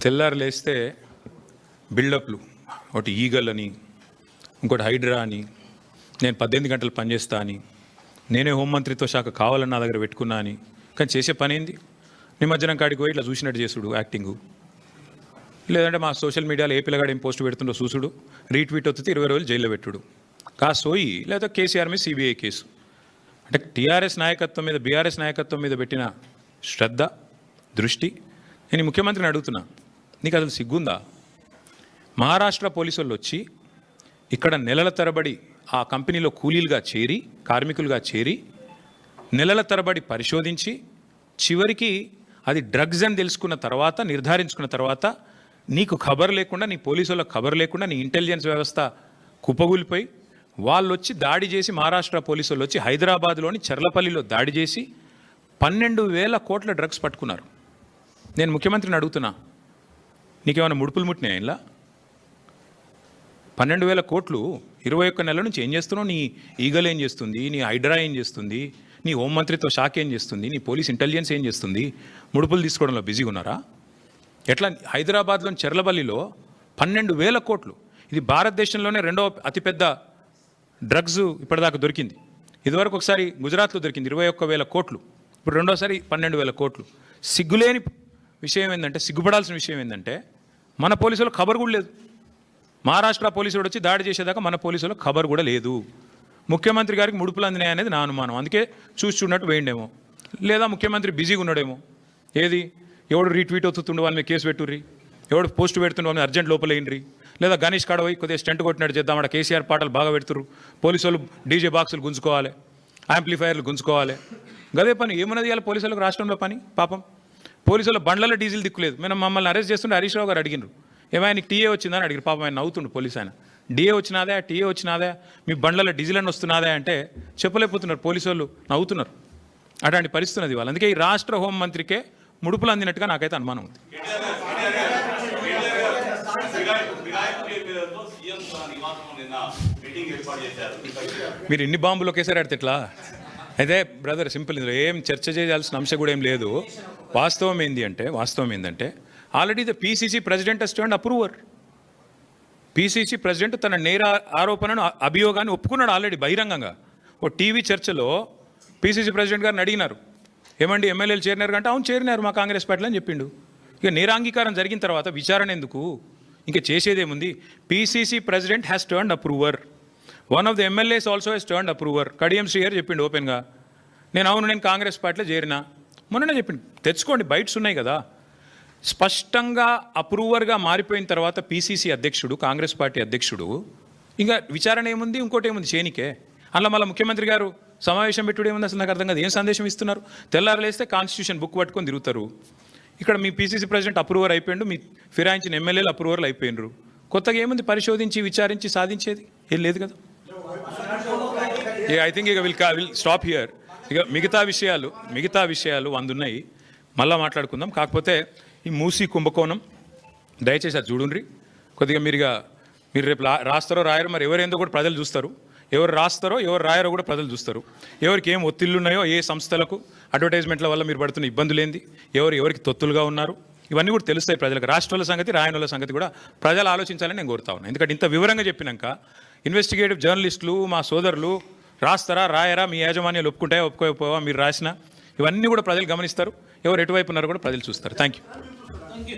తెల్లారు లేస్తే బిల్డప్లు ఒకటి ఈగల్ అని ఇంకోటి హైడ్రా అని నేను పద్దెనిమిది గంటలు పనిచేస్తా అని నేనే హోంమంత్రిత్వ శాఖ కావాలని నా దగ్గర పెట్టుకున్నా అని కానీ చేసే పని ఏంది? నిమజ్జనం కాడికి పోయి ఇట్లా చూసినట్టు చేసుడు యాక్టింగు. లేదంటే మా సోషల్ మీడియాలో ఏ పిల్లగాడు ఏం పోస్ట్ పెడుతుండో చూసుడు రీట్వీట్ వస్తే ఇరవై రోజులు జైల్లో పెట్టుడు. కాసోయి లేదా కేసీఆర్ మీద సిబిఐ కేసు. అంటే టీఆర్ఎస్ నాయకత్వం మీద బీఆర్ఎస్ నాయకత్వం మీద పెట్టిన శ్రద్ధ దృష్టి నేను ముఖ్యమంత్రిని అడుగుతున్నా. నీకు అసలు సిగ్గుందా? మహారాష్ట్ర పోలీసులు వచ్చి ఇక్కడ నెలల తరబడి ఆ కంపెనీలో కూలీలుగా చేరి కార్మికులుగా చేరి నెలల తరబడి పరిశోధించి చివరికి అది డ్రగ్స్ అని తెలుసుకున్న తర్వాత నిర్ధారించుకున్న తర్వాత నీకు ఖబర్ లేకుండా నీ పోలీసులకు ఖబర్ లేకుండా నీ ఇంటెలిజెన్స్ వ్యవస్థ కుప్పగూలిపోయి వాళ్ళు వచ్చి దాడి చేసి మహారాష్ట్ర పోలీసు వాళ్ళు వచ్చి హైదరాబాద్లోని చర్లపల్లిలో దాడి చేసి పన్నెండు వేల కోట్ల డ్రగ్స్ పట్టుకున్నారు. నేను ముఖ్యమంత్రిని అడుగుతున్నా నీకేమైనా ముడుపులు ముట్టినాయి ఇలా పన్నెండు వేల కోట్లు ఇరవై ఒక్క నెలల నుంచి ఏం చేస్తున్నావు? నీ ఈగల్ ఏం చేస్తుంది? నీ హైడ్రా ఏం చేస్తుంది? నీ హోంమంత్రిత్వ శాఖ ఏం చేస్తుంది? నీ పోలీస్ ఇంటెలిజెన్స్ ఏం చేస్తుంది? ముడుపులు తీసుకోవడంలో బిజీగా ఉన్నారా? ఎట్లా హైదరాబాద్లోని చెర్లబల్లిలో పన్నెండు వేల కోట్లు. ఇది భారతదేశంలోనే రెండవ అతిపెద్ద డ్రగ్స్ ఇప్పటిదాకా దొరికింది. ఇదివరకు ఒకసారి గుజరాత్లో దొరికింది ఇరవై ఒక్క వేల కోట్లు. ఇప్పుడు రెండోసారి పన్నెండు వేల కోట్లు. సిగ్గులేని విషయం ఏంటంటే సిగ్గుపడాల్సిన విషయం ఏంటంటే మన పోలీసులు ఖబర్ కూడా లేదు. మహారాష్ట్ర పోలీసుడు వచ్చి దాడి చేసేదాకా మన పోలీసులు ఖబర్ కూడా లేదు. ముఖ్యమంత్రి గారికి ముడుపులు అందినాయి అనేది నా అనుమానం. అందుకే చూసి చూడనట్టు వేయండేమో. లేదా ముఖ్యమంత్రి బిజీగా ఉన్నాడేమో. ఏది? ఎవడు రీట్వీట్ అవుతుండే వాళ్ళ మీద కేసు పెట్టుర్రి? ఎవడు పోస్ట్ పెడుతుండే వాళ్ళని అర్జెంట్ లోపలేయండి లేదా గణేష్ కాడ పోయి కొద్దిగా స్టెంట్ కొట్టినట్టు చేద్దాం. అక్కడ కేసీఆర్ పాటలు బాగా పెడుతురు పోలీసు వాళ్ళు డీజే బాక్సులు గుంజుకోవాలి. యాంప్లిఫైర్లు గుంజుకోవాలి. గదే పని. ఏమున్నది ఇవాళ పోలీసులకు రాష్ట్రంలో పని? పాపం. పోలీసుల బండ్లలో డీజిల్ దిక్కులేదు. మేము మమ్మల్ని అరెస్ట్ చేస్తుంటే హరీష్ రావు గారు అడిగినారు ఏమైనా టీఏ వచ్చిందని అడిగారు పాపం ఆయన నవ్వుతుండు పోలీస్ ఆయన. డిఏ వచ్చినాదే? టీఏ వచ్చినాదే? మీ బండ్లలో డీజిల్ అని వస్తున్నాదే అంటే చెప్పలేకపోతున్నారు. పోలీసు వాళ్ళు నవ్వుతున్నారు. అటువంటి పరిస్థితి ఉన్నది వాళ్ళు అందుకే ఈ రాష్ట్ర హోంమంత్రికే ముడుపులు అందినట్టుగా నాకైతే అనుమానం ఉంది. నిన్న మీటింగ్ ఏర్పాటు చేశారు. మీరు ఇన్ని బాంబులు ఒకేసారి ఆడితే ఎట్లా? అయితే బ్రదర్ సింపుల్ ఇందులో ఏం చర్చ చేయాల్సిన అంశం కూడా ఏం లేదు. వాస్తవం ఏంది అంటే వాస్తవం ఏంటంటే already the PCC president stand approver PCC president తన నేర ఆరోపణను అభియోగాన్ని ఒప్పుకున్నాడు ఆల్రెడీ బహిరంగంగా. ఓ టీవీ చర్చలో పీసీసీ ప్రెసిడెంట్ గారిని అడిగినారు. ఏమండి ఎమ్మెల్యేలు చేరినారు అంటే అవును చేరినారు మా కాంగ్రెస్ పార్టీలో అని చెప్పిండు. ఇక నేరాంగీకారం జరిగిన తర్వాత విచారణ ఎందుకు? ఇంకా చేసేదేముంది? PCC president has turn approver one of the MLAs also he's turn approver Kadiyam Srihari చెప్పిండు ఓపెన్గా నేను అవును నేను కాంగ్రెస్ పార్టీలో చేరిన. మొన్ననే చెప్పిండు తెచ్చుకోండి బైట్స్ ఉన్నాయి కదా. స్పష్టంగా అప్రూవర్గా మారిపోయిన తర్వాత పీసీసీ అధ్యక్షుడు కాంగ్రెస్ పార్టీ అధ్యక్షుడు ఇంకా విచారణ ఏముంది ఇంకోటి ఏముంది చేనికే. అలా మళ్ళీ ముఖ్యమంత్రి గారు సమావేశం పెట్టుడు ఏముంది అసలు నాకు అర్థం కాదు ఏం సందేశం ఇస్తున్నారు? తెల్లారలేస్తే కాన్స్టిట్యూషన్ బుక్ పట్టుకొని తిరుగుతారు. ఇక్కడ మీ పీసీసీ ప్రెసిడెంట్ అప్రూవర్ అయిపోయిండు మీ ఫిరాయించిన ఎమ్మెల్యేలు అప్రూవర్లు అయిపోయినరు కొత్తగా ఏముంది పరిశోధించి విచారించి సాధించేది? ఏం లేదు కదా? ఇక ఐ థింక్ ఇక విల్ విల్ స్టాప్ హియర్ ఇక మిగతా విషయాలు మిగతా విషయాలు వంద ఉన్నాయి మళ్ళా మాట్లాడుకుందాం. కాకపోతే ఈ మూసి కుంభకోణం దయచేసి అది చూడుండ్రి. కొద్దిగా మీరుగా మీరు రేపు రాస్తారో రాయరు మరి ఎవరేందో కూడా ప్రజలు చూస్తారు. ఎవరు రాస్తారో ఎవరు రాయారో కూడా ప్రజలు చూస్తారు. ఎవరికి ఏం ఒత్తిళ్ళు ఉన్నాయో ఏ సంస్థలకు అడ్వర్టైజ్మెంట్ల వల్ల మీరు పడుతున్న ఇబ్బందులు ఏంది ఎవరు ఎవరికి తొత్తులుగా ఉన్నారు ఇవన్నీ కూడా తెలుస్తాయి ప్రజలకు. రాష్ట్రాల సంగతి రాయనుల సంగతి కూడా ప్రజలు ఆలోచించాలని నేను కోరుతా ఉన్నాను ఎందుకంటే ఇంత వివరంగా చెప్పినాక ఇన్వెస్టిగేటివ్ జర్నలిస్టులు మా సోదరులు రాస్తారా రాయరా మీ యాజమాన్యాలు ఒప్పుకుంటాయా ఒప్పుకోకపోవా మీరు రాసిన ఇవన్నీ కూడా ప్రజలు గమనిస్తారు. ఎవరు ఎటువైపు ఉన్నారో కూడా ప్రజలు చూస్తారు. Thank you